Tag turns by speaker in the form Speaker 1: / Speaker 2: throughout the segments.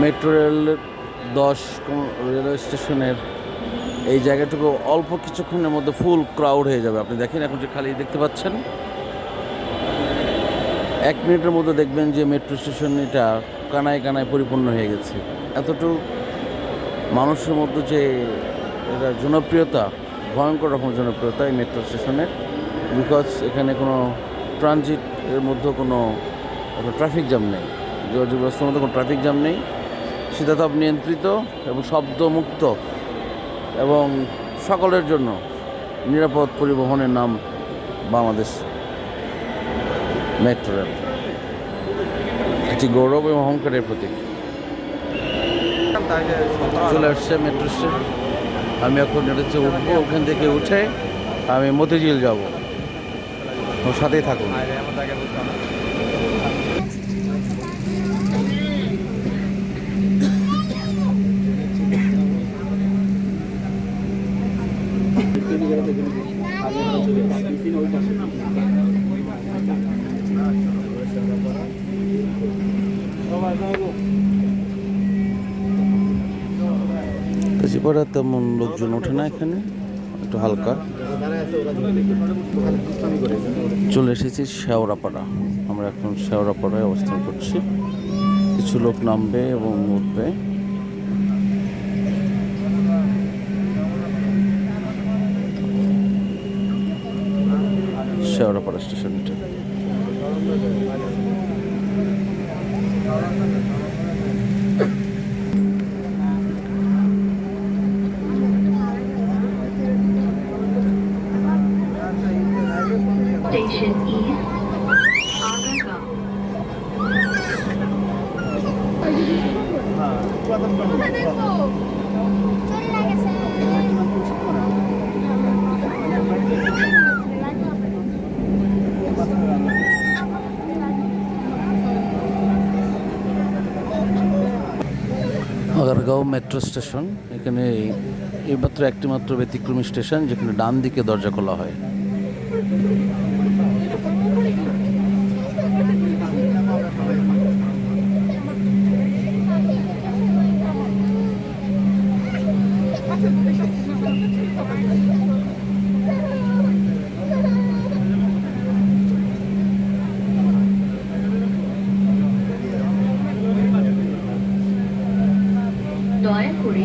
Speaker 1: Metro rail দশ railway স্টেশনের এই জায়গাটুকু অল্প কিছুক্ষণের মধ্যে ফুল ক্রাউড হয়ে যাবে। আপনি দেখেন এখন যে খালি দেখতে পাচ্ছেন। এক মিনিটের মধ্যে দেখবেন যে মেট্রো স্টেশন এটা কানায় কানায় পরিপূর্ণ হয়ে গেছে। এতটুকু মানুষের মধ্যে যে এটা জনপ্রিয়তা, ভয়ঙ্কর রকম জনপ্রিয়তা এই মেট্রো স্টেশনের। বিকজ এখানে কোনো ট্রানজিট এর মধ্যে কোনো ট্রাফিক জ্যাম নেই। যোগাযোগ ব্যবস্থার মধ্যে কোনো ট্রাফিক জ্যাম নেই। শীতাতাপ নিয়ন্ত্রিত এবং শব্দমুক্ত এবং সকলের জন্য নিরাপদ পরিবহনের নাম বাংলাদেশ মেট্রো রেল। এটি গৌরব এবং অহংকারের প্রতীক। চলে আসছে মেট্রো স্টেশন। আমি এখন এটাতে উঠবো, ওখান থেকে উঠে আমি মতিঝিল যাব। ওর সাথেই থাকুন। কাজীপাড়া তেমন লোকজন ওঠে না এখানে, একটু হালকা। চলে এসেছি শেওড়াপাড়া। আমরা এখন শেওড়াপাড়ায় অবস্থান করছি। কিছু লোক নামবে এবং উঠবে। Shewrapara station
Speaker 2: Station East,
Speaker 1: Agargaon metro station, এখানে এইমাত্র একটি মাত্র ব্যতিক্রমী স্টেশন, যেখানে ডান দিকে দরজা খোলা হয়
Speaker 2: দয়া করে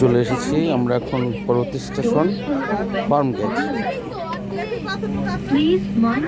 Speaker 1: চলে এসেছি আমরা এখন পরবর্তী station farm gate
Speaker 2: please mind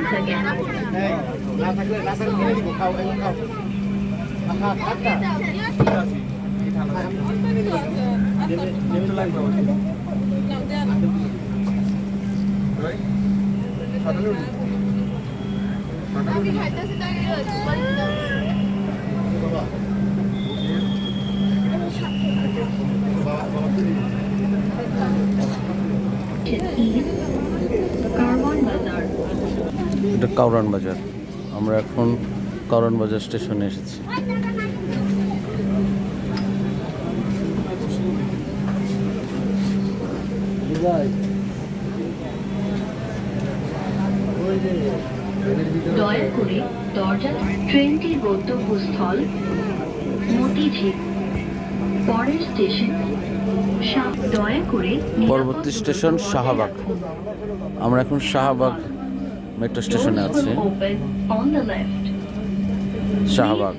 Speaker 1: এটা কাউরান বাজার। আমরা এখন কাউরান বাজার স্টেশনে এসেছি।
Speaker 2: দয়া করে দরজা ট্রেনটির গন্তব্যস্থল মতিঝিল। পরের স্টেশন
Speaker 1: পরবর্তী স্টেশন শাহবাগ। আমরা এখন শাহবাগ মেট্রো স্টেশনে আছি. Shahbag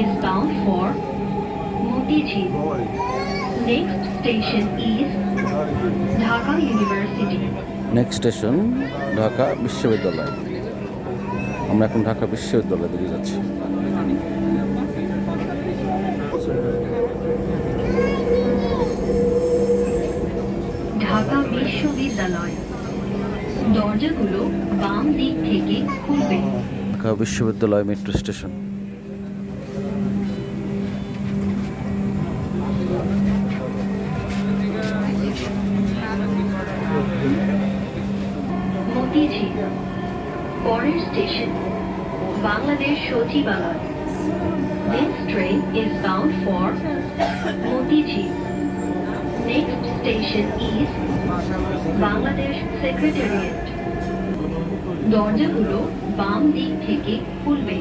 Speaker 2: is bound for Motijhi. Next station is Dhaka University.
Speaker 1: Next station Dhaka বিশ্ববিদ্যালয় আমরা এখন ঢাকা বিশ্ববিদ্যালয় দিকে যাচ্ছি।
Speaker 2: ঢাকা বিশ্ববিদ্যালয় দরজাগুলো বাম দিক থেকে খুলবে।
Speaker 1: ঢাকা বিশ্ববিদ্যালয় মেট্রো স্টেশন
Speaker 2: পরের স্টেশন বাংলাদেশ সচিবালয় this train is bound for Motijheel next station is Bangladesh secretariat দরজাগুলো বাম দিক থেকে খুলবে।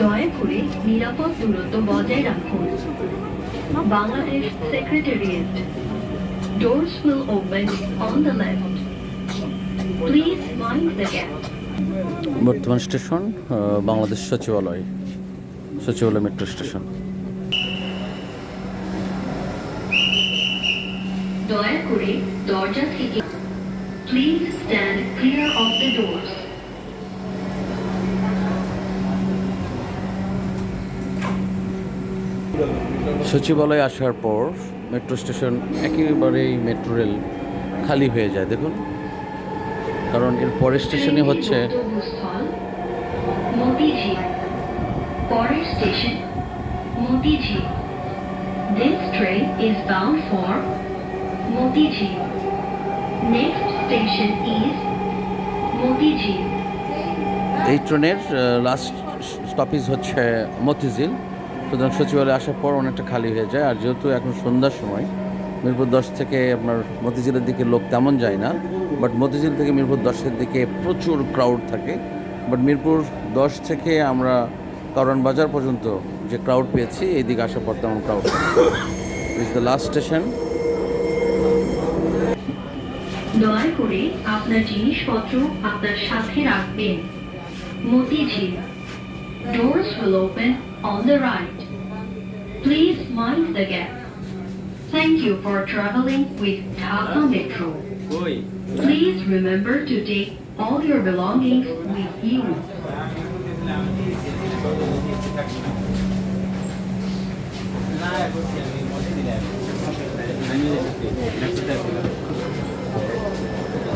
Speaker 2: দয়া করে নিরাপদ দূরত্ব বজায় রাখুন। Bangladesh secretariat door will open on the left please mind the gap
Speaker 1: বর্তমান স্টেশন বাংলাদেশ সচিবালয় সচিবালয় মেট্রো স্টেশন।
Speaker 2: দয়া করে দরজা থেকে please stand clear of the doors
Speaker 1: সচিবালয়ে আসার পর মেট্রো স্টেশন একেবারেই মেট্রো রেল খালি হয়ে যায়। দেখুন কারণ এর পরের হচ্ছে
Speaker 2: station Motijheel This train is bound for Motijheel. Next station is Motijheel.
Speaker 1: এই ট্রেনের লাস্ট স্টপেজ হচ্ছে মতিঝিল সুতরাং সচিবালয়ে আসার পর অনেকটা খালি হয়ে যায় আর যেহেতু এখন সন্ধ্যার সময় মিরপুর দশ থেকে আপনার মতিঝিলের দিকে লোক তেমন যায় না বাট মতিঝিল থেকে মিরপুর দশের দিকে প্রচুর ক্রাউড থাকে। বাট মিরপুর দশ থেকে আমরা কারণ বাজার পর্যন্ত যে ক্রাউড পেয়েছি এই দিকে আসার পর তেমন crowd is the last station
Speaker 2: দয়া করে আপনার জিনিসপত্র আপনার সাথে রাখবেন। Motijheel. will open on the right. Please mind the gap. Thank you for traveling with Dhaka Metro. Please remember to take all your belongings with you.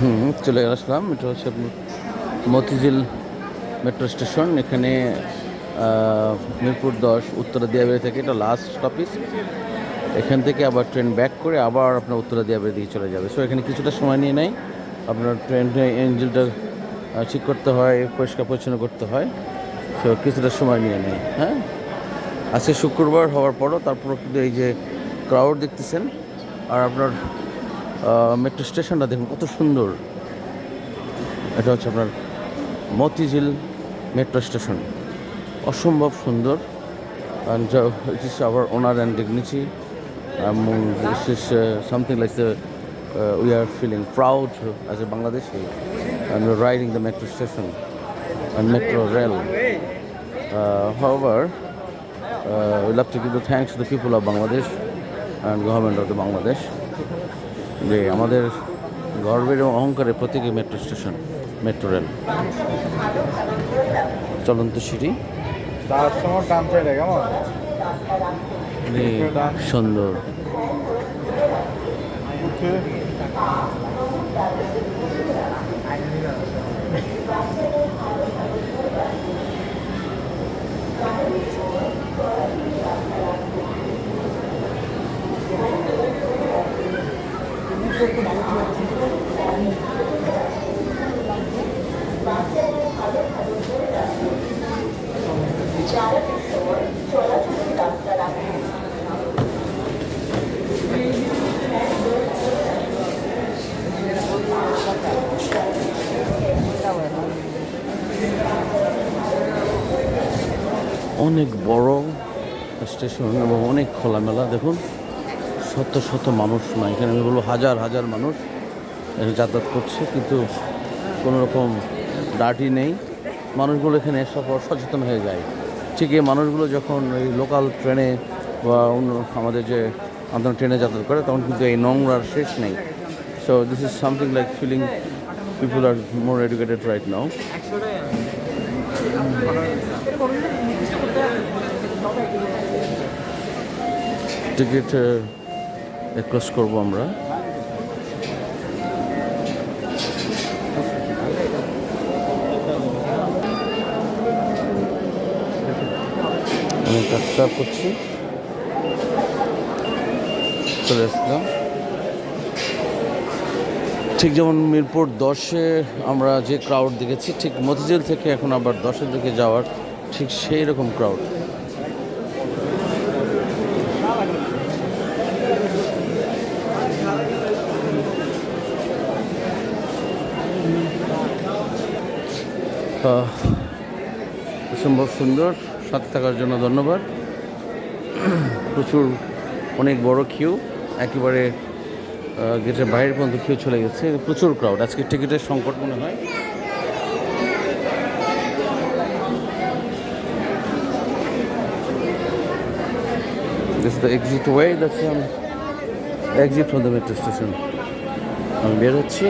Speaker 1: হুম চলে আসলাম এটা হচ্ছে মতিঝিল মেট্রো স্টেশন এখানে মিরপুর দশ উত্তরা দিয়াবাড়ি থেকে এটা লাস্ট স্টপেজ এখান থেকে আবার ট্রেন ব্যাক করে আবার আপনার উত্তরা দিয়াবাড়ি দিকে চলে যাবে। সো এখানে কিছুটা সময় নিয়ে নেয়। আপনার ট্রেন ইঞ্জিনটা ঠিক করতে হয় পরিষ্কার পরিচ্ছন্ন করতে হয়। সো কিছুটা সময় নিয়ে নেয় হ্যাঁ? আজকে শুক্রবার হওয়ার পরও তারপর কিন্তু এই যে ক্রাউড দেখতেছেন আর আপনার মেট্রো স্টেশনটা দেখুন কত সুন্দর। এটা হচ্ছে আপনার মতিঝিল মেট্রো স্টেশন অসম্ভব সুন্দর। Honor and dignity um, this is uh, something like the uh, we are feeling proud as a Bangladeshi and we're riding the metro station and metro rail uh, however uh, we love to give the thanks to the people of Bangladesh and government of the Bangladesh যে আমাদের গর্বের এবং অহংকারের প্রতীকী metro station metro rail চলন্ত সিঁড়ি
Speaker 3: সময় টান ছেড়ে কেমন
Speaker 1: অনেক বড় স্টেশন এবং অনেক খোলামেলা, দেখুন। শত শত মানুষ না এখানে আমি বলব হাজার হাজার মানুষ যাতায়াত করছে, কিন্তু কোনো রকম ডাটি নেই। মানুষগুলো এখানে পর সচেতন হয়ে যায়। ঠিক এই মানুষগুলো যখন এই লোকাল ট্রেনে বা অন্য আমাদের যে আপনার ট্রেনে যাতায়াত করে, তখন কিন্তু এই নোংরার শেষ নেই। So this is something like feeling people are more educated right now ticket request করব আমরা। আমি কাজ করছি। চলে আসলাম। ঠিক যেমন মিরপুর দশে আমরা যে ক্রাউড দেখেছি, ঠিক মতিঝিল থেকে এখন আবার দশের দিকে যাওয়ার ঠিক সেই রকম ক্রাউড অসম্ভব সুন্দর, সাথে থাকার জন্য ধন্যবাদ। প্রচুর অনেক বড় কিউ একেবারে গেটের বাইরের পর্যন্ত কিউ চলে গেছে। প্রচুর ক্রাউড আজকে টিকিটের সংকট মনে হয়। This is the exit way, that's um, exit from the metro station. আমি বের হচ্ছি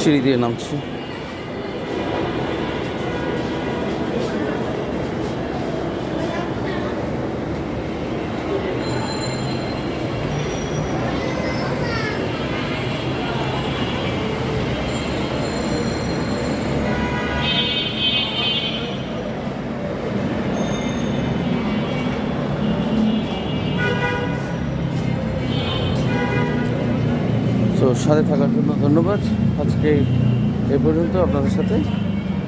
Speaker 1: সিঁড়ি দিয়ে নামছি সাথে থাকার জন্য ধন্যবাদ আজকে এ পর্যন্ত আপনাদের সাথে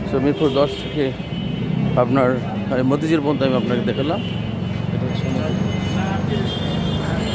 Speaker 1: সো মিরপুর দশ থেকে আপনার মতিজির মতিঝিল পর্যন্ত আমি আপনাকে দেখালাম।